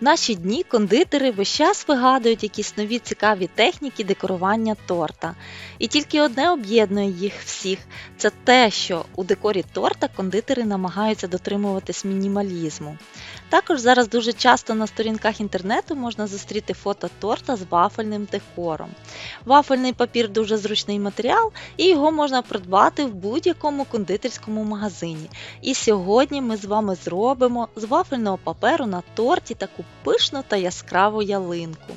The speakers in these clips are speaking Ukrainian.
В наші дні кондитери весь час вигадують якісь нові цікаві техніки декорування торта. І тільки одне об'єднує їх всіх це те, що у декорі торта кондитери намагаються дотримуватись мінімалізму. Також зараз дуже часто на сторінках інтернету можна зустріти фото торта з вафельним декором. Вафельний папір дуже зручний матеріал, і його можна придбати в будь-якому кондитерському магазині. І сьогодні ми з вами зробимо з вафельного паперу на торті таку пишну та яскраву ялинку.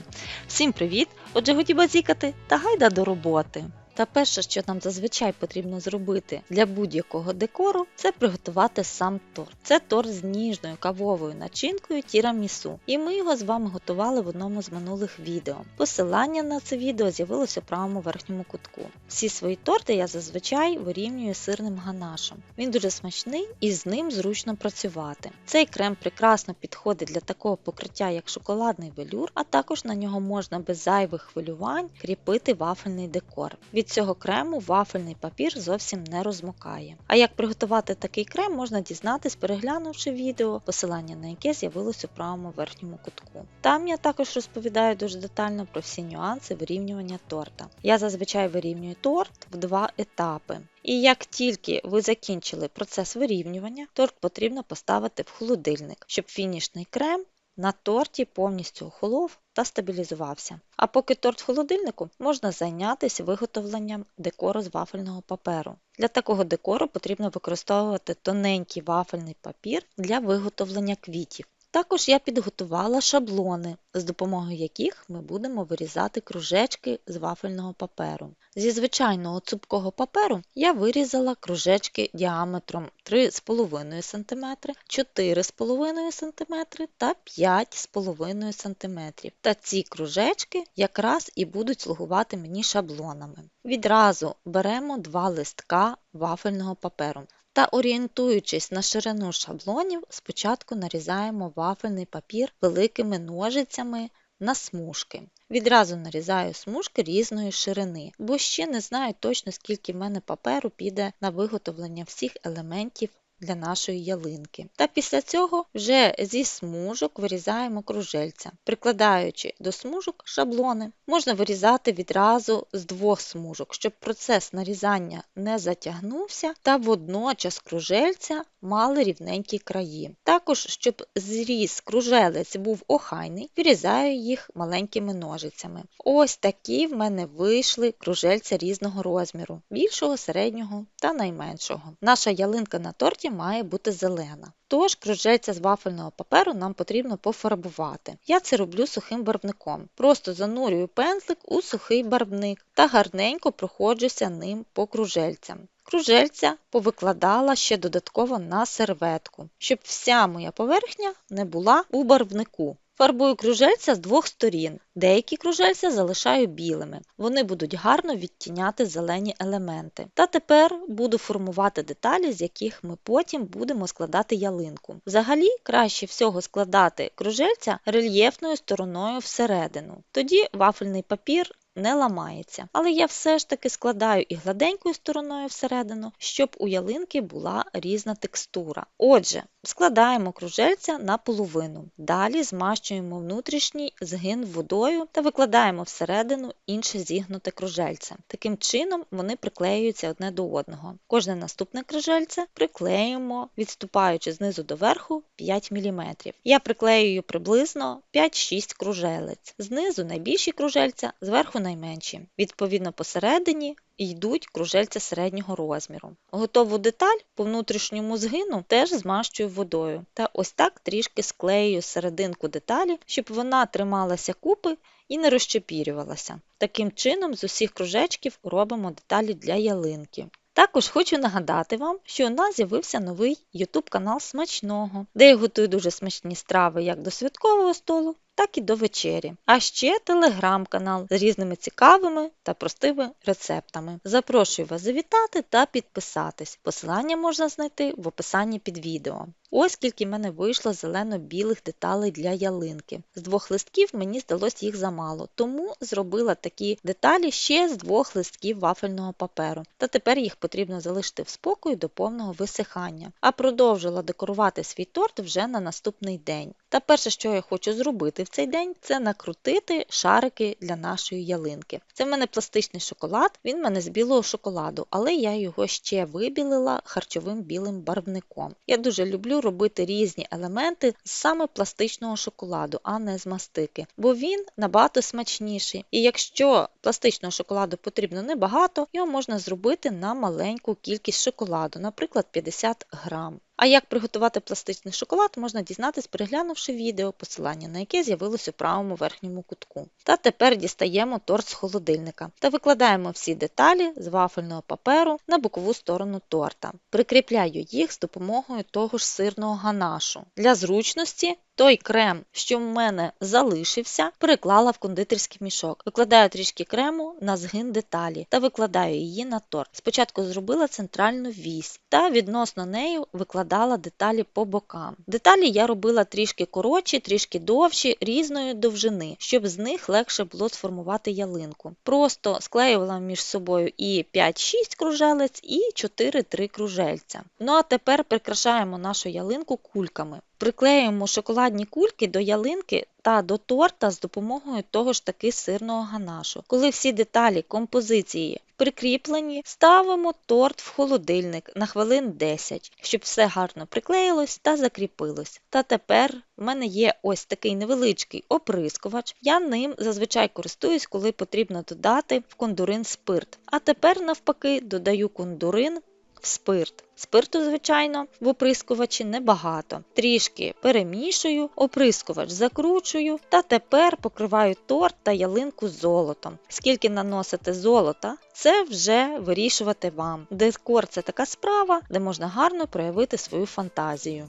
Всім привіт! Отже, годі базікати та гайда до роботи. Та перше, що нам зазвичай потрібно зробити для будь-якого декору, це приготувати сам торт. Це торт з ніжною кавовою начинкою тірамісу. І ми його з вами готували в одному з минулих відео. Посилання на це відео з'явилося у правому верхньому кутку. Всі свої торти я зазвичай вирівнюю сирним ганашем. Він дуже смачний і з ним зручно працювати. Цей крем прекрасно підходить для такого покриття, як шоколадний велюр, а також на нього можна без зайвих хвилювань кріпити вафельний декор. Від цього крему вафельний папір зовсім не розмокає. А як приготувати такий крем, можна дізнатись, переглянувши відео, посилання на яке з'явилось у правому верхньому кутку. Там я також розповідаю дуже детально про всі нюанси вирівнювання торта. Я зазвичай вирівнюю торт в два етапи. І як тільки ви закінчили процес вирівнювання, торт потрібно поставити в холодильник, щоб фінішний крем на торті повністю охолов та стабілізувався. А поки торт в холодильнику, можна зайнятися виготовленням декору з вафельного паперу. Для такого декору потрібно використовувати тоненький вафельний папір для виготовлення квітів. Також я підготувала шаблони, з допомогою яких ми будемо вирізати кружечки з вафельного паперу. Зі звичайного цупкого паперу я вирізала кружечки діаметром 3,5 см, 4,5 см та 5,5 см. Та ці кружечки якраз і будуть слугувати мені шаблонами. Відразу беремо два листка вафельного паперу. Та орієнтуючись на ширину шаблонів, спочатку нарізаємо вафельний папір великими ножицями на смужки. Відразу нарізаю смужки різної ширини, бо ще не знаю точно, скільки в мене паперу піде на виготовлення всіх елементів для нашої ялинки. Та після цього вже зі смужок вирізаємо кружельця, прикладаючи до смужок шаблони. Можна вирізати відразу з двох смужок, щоб процес нарізання не затягнувся, та водночас кружельця мали рівненькі краї. Також, щоб зріз кружелець був охайний, вирізаю їх маленькими ножицями. Ось такі в мене вийшли кружельця різного розміру більшого, середнього та найменшого. Наша ялинка на торті має бути зелена. Тож кружельця з вафельного паперу нам потрібно пофарбувати. Я це роблю сухим барвником. Просто занурюю пензлик у сухий барвник та гарненько проходжуся ним по кружельцям. Кружельця повикладала ще додатково на серветку, щоб вся моя поверхня не була у барвнику. Фарбую кружельця з двох сторін. Деякі кружельця залишаю білими. Вони будуть гарно відтіняти зелені елементи. Та тепер буду формувати деталі, з яких ми потім будемо складати ялинку. Взагалі, краще всього складати кружельця рельєфною стороною всередину. Тоді вафельний папір не ламається. Але я все ж таки складаю і гладенькою стороною всередину, щоб у ялинки була різна текстура. Отже, складаємо кружельця на половину. Далі змащуємо внутрішній згин водою та викладаємо всередину інше зігнуте кружельце. Таким чином вони приклеюються одне до одного. Кожне наступне кружельце приклеюємо, відступаючи знизу до верху 5 мм. Я приклеюю приблизно 5-6 кружелець. Знизу найбільші кружельця, зверху найменші. Відповідно, посередині йдуть кружельця середнього розміру. Готову деталь по внутрішньому згину теж змащую водою. Та ось так трішки склею серединку деталі, щоб вона трималася купи і не розчепірювалася. Таким чином, з усіх кружечків робимо деталі для ялинки. Також хочу нагадати вам, що у нас з'явився новий YouTube канал Смачного, де я готую дуже смачні страви як до святкового столу, так і до вечері. А ще телеграм-канал з різними цікавими та простими рецептами. Запрошую вас завітати та підписатись. Посилання можна знайти в описанні під відео. Ось скільки в мене вийшло зелено-білих деталей для ялинки. З двох листків мені здалось їх замало, тому зробила такі деталі ще з двох листків вафельного паперу. Та тепер їх потрібно залишити в спокої до повного висихання. А продовжила декорувати свій торт вже на наступний день. Та перше, що я хочу зробити в цей день, це накрутити шарики для нашої ялинки. Це в мене пластичний шоколад, він в мене з білого шоколаду, але я його ще вибілила харчовим білим барвником. Я дуже люблю робити різні елементи саме пластичного шоколаду, а не з мастики, бо він набагато смачніший. І якщо пластичного шоколаду потрібно небагато, його можна зробити на маленьку кількість шоколаду, наприклад, 50 грам. А як приготувати пластичний шоколад, можна дізнатись, переглянувши відео, посилання на яке з'явилось у правому верхньому кутку. Та тепер дістаємо торт з холодильника та викладаємо всі деталі з вафельного паперу на бокову сторону торта. Прикріпляю їх з допомогою того ж сирного ганашу. Для зручності той крем, що в мене залишився, переклала в кондитерський мішок. Викладаю трішки крему на згин деталі та викладаю її на торт. Спочатку зробила центральну вісь та відносно неї викладала деталі по бокам. Деталі я робила трішки коротші, трішки довші, різної довжини, щоб з них легше було сформувати ялинку. Просто склеювала між собою і 5-6 кружелець, і 4-3 кружельця. Ну а тепер прикрашаємо нашу ялинку кульками. Приклеюємо шоколадні кульки до ялинки та до торта з допомогою того ж таки сирного ганашу. Коли всі деталі композиції прикріплені, ставимо торт в холодильник на хвилин 10, щоб все гарно приклеїлось та закріпилось. Та тепер в мене є ось такий невеличкий оприскувач. Я ним зазвичай користуюсь, коли потрібно додати в кондурин спирт. А тепер, навпаки, додаю кондурин спирт. Спирту, звичайно, в оприскувачі небагато. Трішки перемішую, оприскувач закручую та тепер покриваю торт та ялинку золотом. Скільки наносите золота, це вже вирішувати вам. Декор це така справа, де можна гарно проявити свою фантазію.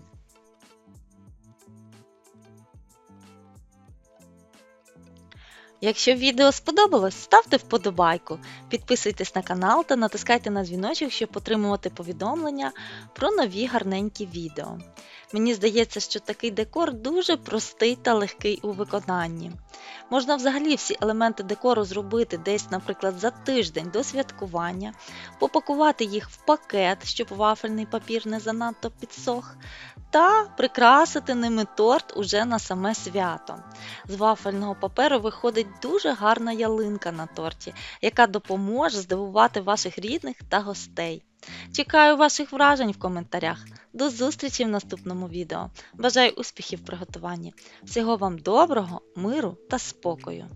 Якщо відео сподобалось, ставте вподобайку, підписуйтесь на канал та натискайте на дзвіночок, щоб отримувати повідомлення про нові гарненькі відео. Мені здається, що такий декор дуже простий та легкий у виконанні. Можна взагалі всі елементи декору зробити десь, наприклад, за тиждень до святкування, попакувати їх в пакет, щоб вафельний папір не занадто підсох, та прикрасити ними торт уже на саме свято. З вафельного паперу виходить дуже гарна ялинка на торті, яка допоможе здивувати ваших рідних та гостей. Чекаю ваших вражень в коментарях. До зустрічі в наступному відео. Бажаю успіхів в приготуванні. Всього вам доброго, миру та спокою!